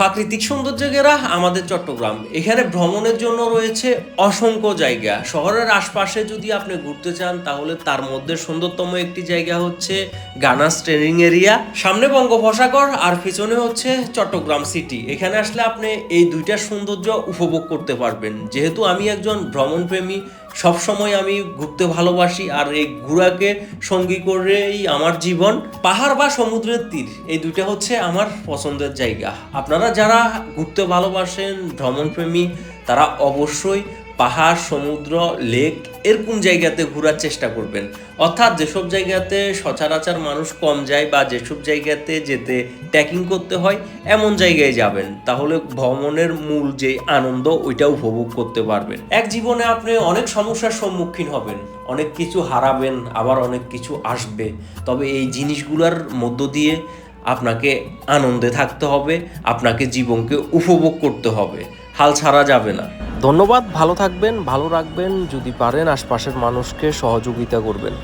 প্রাকৃতিক সৌন্দর্যে ঘেরা আমাদের চট্টগ্রাম। এখানে ভ্রমণের জন্য রয়েছে অসংখ্য জায়গা। শহরের আশপাশে যদি আপনি ঘুরতে চান, তাহলে তার মধ্যে সুন্দরতম একটি জায়গা হচ্ছে গানাস ট্রেনিং এরিয়া। সামনে বঙ্গোপসাগর, আর পিছনে হচ্ছে চট্টগ্রাম সিটি। এখানে আসলে আপনি এই দুইটা সৌন্দর্য উপভোগ করতে পারবেন। যেহেতু আমি একজন ভ্রমণপ্রেমী সবসময় আমি ঘুরতে ভালোবাসি আর এই ঘোরাকে সঙ্গী করেই আমার জীবন। পাহাড় বা সমুদ্রের তীর, এই দুইটা হচ্ছে আমার পছন্দের জায়গা। আপনারা যারা ঘুরতে ভালোবাসেন, ভ্রমণপ্রেমী, তারা অবশ্যই পাহাড়, সমুদ্র, লেক এরকম জায়গাতে ঘোরার চেষ্টা করবেন? অর্থাৎ যেসব জায়গাতে সচরাচর মানুষ কম যায় বা যেসব জায়গাতে যেতে ট্রেকিং করতে হয়, এমন জায়গায় যাবেন। তাহলে ভ্রমণের মূল যে আনন্দ, ওইটা উপভোগ করতে পারবেন। এক জীবনে আপনি অনেক সমস্যার সম্মুখীন হবেন। অনেক কিছু হারাবেন, আবার অনেক কিছু আসবে। তবে এই জিনিসগুলোর মধ্য দিয়ে আপনাকে আনন্দে থাকতে হবে, আপনাকে জীবনকে উপভোগ করতে হবে। হাল ছাড়া যাবে না। ধন্যবাদ ভালো থাকবেন ভালো রাখবেন যদি পারেন আশপাশের মানুষকে সহযোগিতা করবেন।